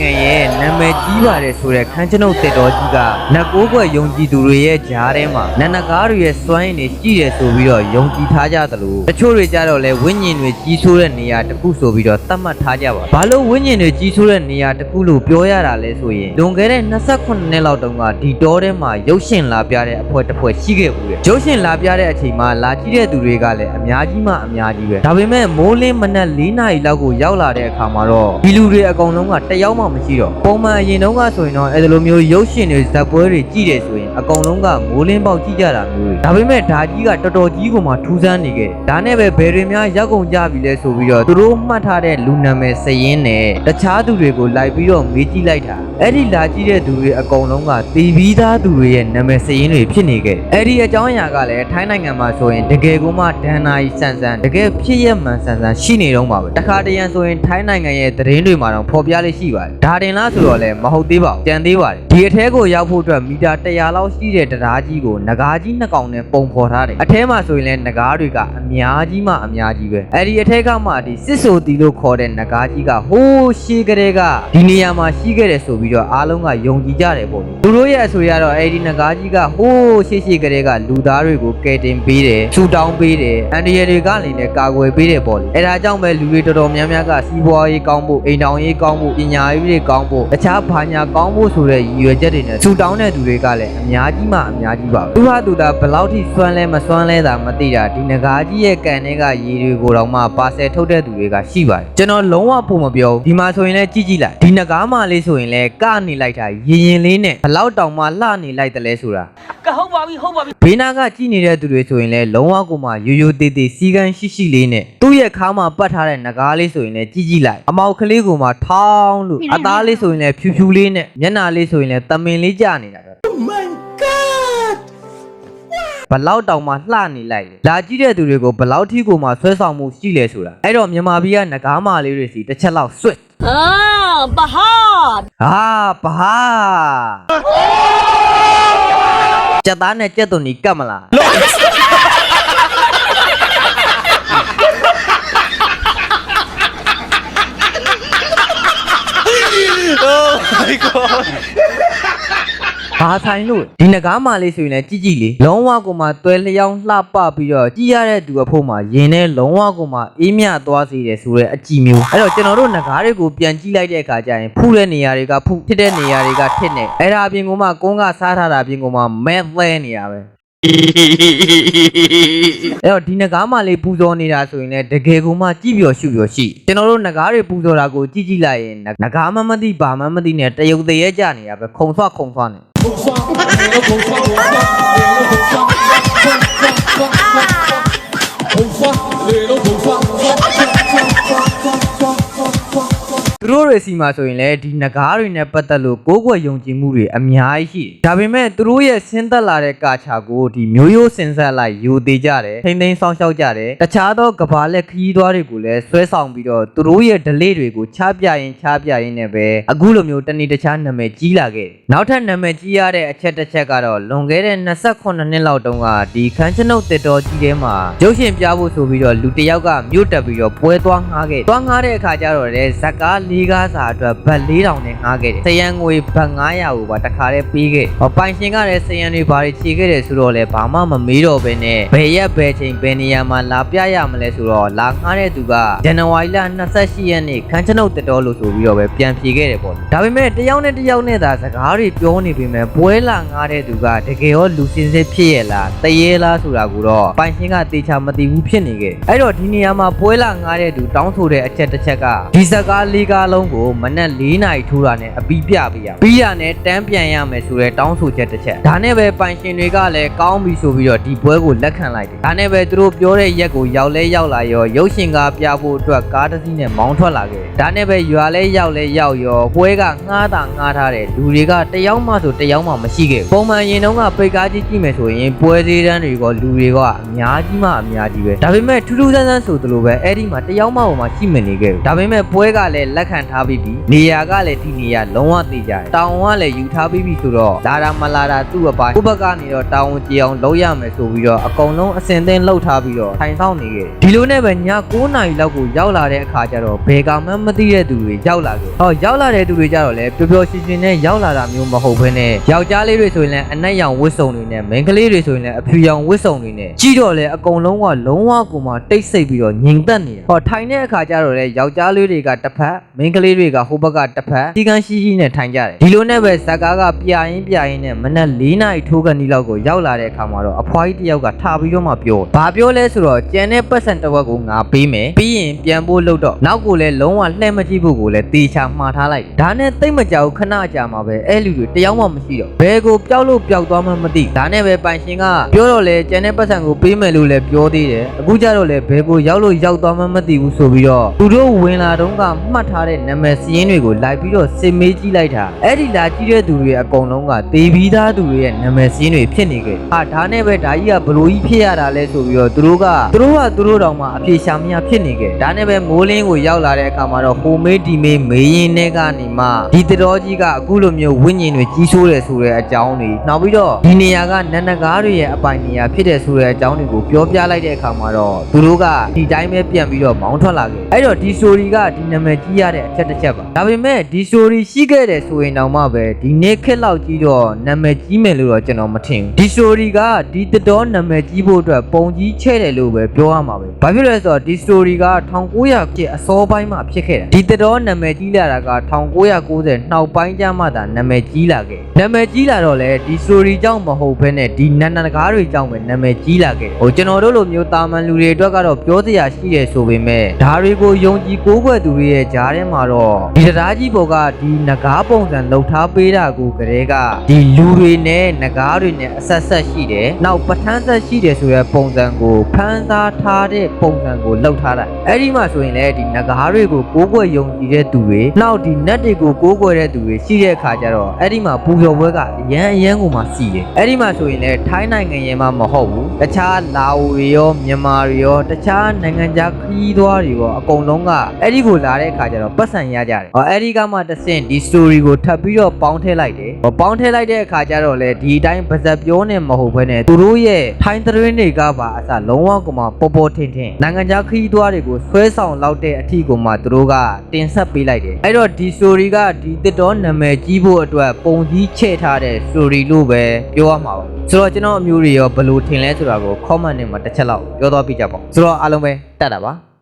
နိုင်ငံရဲ့နာမည် ကြီးပါတယ်ဆိုတဲ့ခန်းကျွန်ုပ်တက်တော်ကြီးကနတ်ကိုးကွယ်ယုံကြည်သူတွေရဲ့ကြားထဲမှာနတ်နဂါးတွေရဲ့စွမ်းရည်တွေရှိတယ်ဆိုပြီးတော့ယုံကြည်ထားကြသလိုတချို့တွေကြတော့လဲဝိညာဉ်တွေကြီးဆိုးတဲ့နေရာတစ်ခုဆိုပြီးတော့သတ်မှတ်ထားကြပါဘာလို့ဝိညာဉ်တွေကြီးဆိုးတဲ့နေရာတစ်ခုလို့ပြောရတာလဲဆိုရင်လွန်ခဲ့တဲ့28နှစ်လောက်တုန်းကဒီတောထဲမှာရုပ်ရှင်လာပြတဲ့အဖွဲ့တစ်ဖွဲ့ရှိခဲ့ဘူးတဲ့ရုပ်ရှင်လာပြတဲ့အချိန်မှာလာကြည့်တဲ့သူတွေကလည်းအများကြီးမှအများကြီးပဲဒါပေမဲ့မိုးလင်းမနက်၄နာရီလောက်ကိုရောက်လာတဲ့အခါမှာတော့ဒီလူတွေအကုန်လုံးကတစ်ယောက်မှမရှိတော့ပုံမှန်အရင်တုန်းကဆိုရင်တော့အဲ့လိုမျိုးရုပ်ရှင်တွေဇာတ်ပွဲတွေကြည့်တယ်ဆိုရင်အကုန်လုံးကမိုးလင်းပေါက်ကြည့်ကြတာမျိုးတွေဒါပေမဲ့ဒါကြီးကတော်တော်ကြီးကိုမှထူးဆန်းနေခဲ့တယ်ဒါနဲ့ပဲဘယ်တွေများရောက်ကုန်ကြပြီလဲဆိုပြီးတော့သူတို့မှတ်ထားတဲ့လူနာမည်စရင်းနဲ့တခြားသူတွေကိုလိုက်ပြီးတော့မေးကြည့်လိုက်တာအဲ့ဒီလာကြည့်တဲ့သူတွေအကုန်လုံးကတည်ပြီးသားသူတွေရဲ့နာမည်စရင်းတွေဖြစ်နေခဲ့တယ်အဲ့ဒီအကြောင်းအရာကလည်းထိုင်းနိုင်ငံမှာဆိုရင်တကယ်ကိုမှဒန်နာကြီးဆန်ဆန်တကယ်ဖြစ်ရမှန်ဆန်ဆန်ရှိနေတော့မှာပဲတခါတရံဆိုရင်ထိုင်းနိုင်ငံရဲ့သတင်းတွေမှာတော့ဖော်ပြလေးရှိပါတယ်ဒါတင်လားဆိုတော့လည်းမဟုတ်သေးပါဘူးကြံသေးပါတယ်ဒီအထဲကိုရောက်ဖို့အတွက်မီတာ100လောက်ရှိတဲ့တရားကြီးကိုငကားကြီးနှစ်ကောင်နဲ့ပုံဖော်ထားတယ်အထဲမှာဆိုရင်လည်းငကားတွေကအများကြီးမှအများကြီးပဲအဲ့ဒီအထဲကမှဒီစစ်ဆိုတီလို့ခေါ်တဲ့ငကားကြီးကဟိုးရှေးကလေးကဒီနေရာမှာရှိခဲ့တယ်ဆိုပြီးတော့အားလုံးကယုံကြည်ကြတယ်ပေါ့လေသူတို့ရဲ့အဆိုရတော့အဲ့ဒီငကားကြီးကဟိုးရှေးရှေးကလေးကလူသားတွေကိုကယ်တင်ပေးတယ်ဆူတောင်းပေးတယ်အန်ဒီရတွေကလည်းလည်းကာကွယ်ပေးတယ်ပေါ့လေအဲ့ဒါကြောင့်ပဲလူတွေတော်တော်များများကစီးပွားရေးကောင်းဖို့အိမ်ထောင်ရေးကောင်းဖို့ပညာရေးတွေကောင်းဖို့တခြားဘာညာကောင်းဖို့ဆိုတဲ့ရည်ရွယ်ချက်တွေနဲ့ဆူတောင်းတဲ့သူတွေကလည်းအများကြီးမှအများကြီးပါပဲသူဟာသူတာဘယ်လောက်ထိစွမ်းလဲမစွမ်းလဲတာမသိတာဒီငကားကြီးရဲ့ကန်ထဲကရေတွေကိုတော့မှပါဆယ်ထုတ်တဲ့သူတွေကရှိပါတယ်ကျွန်တော်လုံးဝဖို့မပြောဘူးဒီမှာဆိုရင်လည်းကြည့်ကြည့်လိုက်ဒီငကားမလေးဆိုရင်လည်းကနေလိုက်တာရင်ရင်လေးနဲ့ဘယ်လောက်တောင်မှလှနေလိုက်တယ်လဲဆိုတာကဟုတ်ပါပြီဟုတ်ပါပြီဘေးနာကကြည်နေတဲ့သူတွေဆိုရင်လည်းလုံးဝကိုမှရိုးရိုးသေးသေးစီကန်းရှိရှိလေးနဲ့သူ့ရဲ့ခါမှာပတ်ထားတဲ့ငကားလေးဆိုရင်လည်းကြည်ကြည်လိုက်အမောက်ကလေးကိုမှထောင်းလို့အသားလေးဆိုရင်လည်းဖြူဖြူလေးနဲ့မျက်နှာလေးဆိုရင်လည်းတမင်လေးကျနေတာပဲ my god ဘလောက်တောင်မှလှနေလိုက်လေလာကြည့်တဲ့သူတွေကိုဘလောက်ထိကိုမှဆွဲဆောင်မှုရှိလဲဆိုတာအဲ့တော့မြန်မာပြည်ကငကားမလေးတွေစီတစ်ချက်လောက်ဆွတ်အာဘဟာဟာဘာကြက်သားနဲ့ကြက်သွန်ကြီးကတ်မလား ဘာဆိုင်လို့ဒီနဂါးမလေးဆိုရင်လည်းကြည့်ကြည့်လေလုံးဝကိုမှတွဲလျောင်းလှပပြီးတော့ကြည့်ရတဲ့သူအဖို့မှာရင်ထဲလုံးဝကိုမှအေးမြသွားစေတယ်ဆိုတဲ့အကြည့်မျိုးအဲ့တော့ကျွန်တော်တို့နဂါးတွေကိုပြန်ကြည့်လိုက်တဲ့အခါကျရင်ဖုတဲ့နေရာတွေကဖုဖြစ်တဲ့နေရာတွေကထစ်နေအဲ့ဒါအပြင်ကမှကုန်းကစားထားတာအပြင်ကမှမဲသဲနေရပဲ အဲ့တော့ဒီနဂါးမလေးပူဇော်နေတာဆိုရင်လည်းတကယ်ကိုမှကြည့်ပြောရှုပြောရှိကျွန်တော်တို့နဂါးတွေပူဇော်တာကိုကြည့်ကြည့်လိုက်ရင်နဂါးမမသိဘာမှမသိနဲ့တရုတ်တရေကြနေတာပဲခုံဆွခုံဆွနေသူတို့ တွေစီမှာဆိုရင်လည်းဒီနဂါးတွေနဲ့ပတ်သက်လို့ကိုးကွယ်ယုံကြည်မှုတွေအများကြီးရှိတယ်။ဒါပေမဲ့သူတို့ရဲ့ဆင်းသက်လာတဲ့ကာချာကိုဒီမျိုးရိုးစင်ဆက်လိုက်ယူသေးကြတယ်။ထိမ့်သိမ်းဆောင်ရှောက်ကြတယ်။တခြားသောကဘာလက်ခရီးသွားတွေကိုလည်းဆွဲဆောင်ပြီးတော့သူတို့ရဲ့ delay တွေကိုချပြရင်ချပြရင်နဲ့ပဲအခုလိုမျိုးတနေ့တခြားနာမည်ကြီးလာခဲ့တယ်။နောက်ထပ်နာမည်ကြီးရတဲ့အချက်တစ်ချက်ကတော့လွန်ခဲ့တဲ့28နှစ်လောက်တုန်းကဒီခန်းချနုပ်တစ်တော်ကြီးထဲမှာရုပ်ရှင်ပြဖို့ဆိုပြီးတော့လူတစ်ယောက်ကမြို့တက်ပြီးတော့ပွဲသွားငှားခဲ့တယ်။သွားငှားတဲ့အခါကျတော့လေဇက်ကားလေးကားစာအတွက်ဘတ်4000နဲ့ငှားခဲ့တယ်။စရန်ငွေဘတ်900ကိုပါတခါတည်းပေးခဲ့။ဟောပိုင်ရှင်ကလည်းစရန်တွေဘာတွေခြေခဲ့တယ်ဆိုတော့လေဘာမှမမေးတော့ဘဲနဲ့ဘယ်ရက်ဘယ်ချိန်ဘယ်နေရာမှာလာပြရမလဲဆိုတော့လာငှားတဲ့သူကဇန်နဝါရီလ28ရက်နေ့ခန်းချနုပ်တတော်လို့ဆိုပြီးတော့ပဲပြန်ဖြေခဲ့တယ်ပေါ့လေ။ဒါပေမဲ့တယောက်နဲ့တယောက်နဲ့သာစကားတွေပြောနေပေမဲ့ပွဲလာငှားတဲ့သူကတကယ်ရောလူစင်စစ်ဖြစ်ရဲ့လားတရေလားဆိုတာကိုတော့ပိုင်ရှင်ကတေချာမသိဘူးဖြစ်နေခဲ့။အဲ့တော့ဒီနေရာမှာပွဲလာငှားတဲ့သူတောင်းဆိုတဲ့အချက်တစ်ချက်ကဒီစကားလေးကားလုံးကိုမနက်၄နာရီထိုးတာနဲ့အပီးပြပေးရ။ပြီးရနဲ့တန်းပြန်ရမယ်ဆိုတဲ့တောင်းဆိုချက်တစ်ချက်။ဒါနဲ့ပဲပိုင်ရှင်တွေကလည်းကောင်းပြီဆိုပြီးတော့ဒီပွဲကိုလက်ခံလိုက်တယ်။ဒါနဲ့ပဲသူတို့ပြောတဲ့ရက်ကိုရောက်လဲရောက်လာရောရုပ်ရှင်ကားပြဖို့အတွက်ကားတစ်စီးနဲ့မောင်းထွက်လာခဲ့တယ်။ဒါနဲ့ပဲရွာလဲရောက်လဲရောက်ရောပွဲကငှားတာငှားထားတဲ့လူတွေကတယောက်မှဆိုတယောက်မှမရှိခဲ့ဘူး။ပုံမှန်ရင်တော့ကပိတ်ကားကြီးကြည့်မယ်ဆိုရင်ပွဲသေးတန်းတွေကလူတွေကအများကြီးမှအများကြီးပဲ။ဒါပေမဲ့ထူးထူးဆန်းဆန်းဆိုသလိုပဲအဲ့ဒီမှာတယောက်မှဟိုမှာရှိမနေခဲ့ဘူး။ဒါပေမဲ့ပွဲကလည်းလက်ခံခံထားပြီးပြီနေရာကလည်းဒီနေရာလုံးဝသိကြတယ်တောင်ကလည်းယူထားပြီးပြီဆိုတော့လာတာမလာတာသူ့အပိုင်းကိုယ့်ဘက်ကနေတော့တောင်ဝင်ကြအောင်လုပ်ရမယ်ဆိုပြီးတော့အကုန်လုံးအစင်သင်းလှုပ်ထားပြီးတော့ထိုင်ဆောင်နေခဲ့တယ်ဒီလိုနဲ့ပဲည9နာရီလောက်ကိုရောက်လာတဲ့အခါကျတော့ဘယ်ကမှမသိတဲ့သူတွေရောက်လာခဲ့ဟောရောက်လာတဲ့သူတွေကြတော့လည်းပျော်ပျော်ရွှင်ရွှင်နဲ့ရောက်လာတာမျိုးမဟုတ်ဘဲနဲ့ယောက်ျားလေးတွေဆိုရင်လည်းအနက်ရောင်ဝတ်စုံတွေနဲ့မိန်းကလေးတွေဆိုရင်လည်းအဖြူရောင်ဝတ်စုံတွေနဲ့ကြည့်တော့လေအကုန်လုံးကလုံးဝကိုမှတိတ်ဆိတ်ပြီးတော့ငြိမ်သက်နေတယ်ဟောထိုင်တဲ့အခါကျတော့လေယောက်ျားလေးတွေကတစ်ဖက်မိန်းကလေးတွေကဟိုဘက်ကတစ်ဖက်ဒီကန်းရှိရှိနဲ့ထိုင်ကြတယ်ဒီလိုနဲ့ပဲဇက်ကားကပြရင်ပြရင်နဲ့မနက်၄နာရီထိုးကန်ဒီလောက်ကိုရောက်လာတဲ့အခါမှာတော့အဖွားကြီးတစ်ယောက်ကထားပြီးတော့မှပြောဘာပြောလဲဆိုတော့ကျန်တဲ့ပတ်စံတစ်ဝက်ကိုငါပေးမယ်ပြီးရင်ပြန်ဖို့လုပ်တော့နောက်ကိုလည်းလုံးဝလှည့်မကြည့်ဖို့ကိုလည်းတေချာမှားထားလိုက်ဒါနဲ့တိတ်မကြောက်ခဏကြာမှာပဲအဲ့လူတွေတယောက်မှမရှိတော့ဘယ်ကိုပျောက်လို့ပျောက်သွားမှမသိဒါနဲ့ပဲပိုင်ရှင်ကပြောတော့လေကျန်တဲ့ပတ်စံကိုပေးမယ်လို့လည်းပြောသေးတယ်အခုကျတော့လေဘယ်ကိုရောက်လို့ရောက်သွားမှမသိဘူးဆိုပြီးတော့သူတို့ဝင်လာတော့ကမှတ်ထားတဲ့နာမည်စရင်းတွေကိုလိုက်ပြီးတော့စစ်မေးကြည့်လိုက်တာအဲ့ဒီလာကြည့်တဲ့သူတွေအကုန်လုံးကတေးပြီးသားသူတွေရဲ့နာမည်စရင်းတွေဖြစ်နေခဲ့ဟာဒါနဲ့ပဲဒါကြီးကဘလို့ကြီးဖြစ်ရတာလဲဆိုပြီးတော့သူတို့ကသူတို့ကသူတို့တောင်မှအပြေရှာမရဖြစ်နေခဲ့ဒါနဲ့ပဲမိုးလင်းကိုရောက်လာတဲ့အခါမှာတော့ဟိုမေးဒီမေးမေးရင်နဲ့ကနေမှဒီတတော်ကြီးကအခုလိုမျိုးဝိညာဉ်တွေကြီးဆိုးတယ်ဆိုတဲ့အကြောင်းတွေနောက်ပြီးတော့ဒီနေရာကနန္ဒကားတွေရဲ့အပိုင်နေရာဖြစ်တယ်ဆိုတဲ့အကြောင်းတွေကိုပြောပြလိုက်တဲ့အခါမှာတော့သူတို့ကဒီတိုင်းပဲပြန်ပြီးတော့မောင်းထွက်လာခဲ့အဲ့တော့ဒီ story ကဒီနာမည်ကြီးရတဲ့အချက်တစ်ချက်ပါဒါပေမဲ့ဒီ story ရှိခဲ့တယ်ဆိုရင်တောင်မှပဲဒီနေ့ခက်လောက်ကြီးတော့နာမည်ကြီးမယ်လို့တော့ကျွန်တော်မထင်ဘူးဒီ story ကဒီတတော်နာမည်ကြီးဖို့အတွက်ပုံကြီးချဲ့တယ်လို့ပဲပြောရမှာပဲဘာဖြစ်လဲဆိုတော့ဒီ story က1900ပြည့်အစောပိုင်းမှာဖြစ်ခဲ့တာဒီတတော်နာမည်ကြီးလာတာက1990နောက်ပိုင်းကျမှသာနာမည်ကြီးလာခဲ့နာမည်ကြီးလာတော့လေဒီ story ကြောင့်မဟုတ်ဘဲနဲ့ဒီနန္ဒနကားတွေကြောင့်ပဲနာမည်ကြီးလာခဲ့ဟိုကျွန်တော်တို့လိုမျိုးတာမန်လူတွေအတွက်ကတော့ပြောစရာရှိတယ်ဆိုပေမဲ့ဒါတွေကိုယုံကြည်ကိုးကွယ်သူတွေရဲ့ကြားထဲမှာတော့ဒီတရားကြီးဘောကဒီနဂါးပုံစံလှုပ်ထားပေးတာကိုကလေးကဒီလူတွေနဲ့နဂါးတွေနဲ့အဆက်ဆက်ရှိတယ်နောက်ပဋ္ဌာန်းဆက်ရှိတယ်ဆိုတဲ့ပုံစံကိုဖန်သားထားတဲ့ပုံစံကိုလှုပ်ထားတာအဲ့ဒီမှာဆိုရင်လည်းဒီနဂါးတွေကိုကိုးကွယ်ယုံကြည်တဲ့သူတွေနောက်ဒီနတ်တွေကိုကိုးကွယ်တဲ့သူတွေရှိတဲ့အခါကျတော့အဲ့ဒီမှာပူဇော်ပွဲကအရန်အရန်ကိုမှစီတယ်အဲ့ဒီမှာဆိုရင်လည်းထိုင်းနိုင်ငံရဲ့မှမဟုတ်ဘူးတခြားလာအိုတွေရောမြန်မာတွေရောတခြားနိုင်ငံခြားခရီးသွားတွေရောအကုန်လုံးကအဲ့ဒီကိုလာတဲ့အခါကျတော့ပတ်စံရကြတယ်ဟောအဲ့ဒီကမှတစ်ဆင့်ဒီ story ကိုထပ်ပြီးတော့ပေါင်းထည့်လိုက်တယ်ဟောပေါင်းထည့်လိုက်တဲ့အခါကျတော့လေဒီအတိုင်းပါဇက်ပြောနေမဟုတ်ဘဲနဲ့သူတို့ရဲ့ထိုင်းသတင်းတွေကပါအစလုံးဝကမှပေါ်ပေါ်ထင်ထင်နိုင်ငံခြားခရီးသွားတွေကိုဆွဲဆောင်လောက်တဲ့အထီကိုမှသူတို့ကတင်ဆက်ပေးလိုက်တယ်အဲ့တော့ဒီ story ကဒီတစ်တော်နာမည်ကြီးဖို့အတွက်ပုံကြီးချဲ့ထားတဲ့ story လို့ပဲပြောရမှာပါဆိုတော့ကျွန်တော်အမျိုးတွေရောဘယ်လိုထင်လဲဆိုတာကို comment နဲ့မှာတစ်ချက်လောက်ပြောတော့ပြကြပါဦးဆိုတော့အားလုံးပဲတတ်တာပါ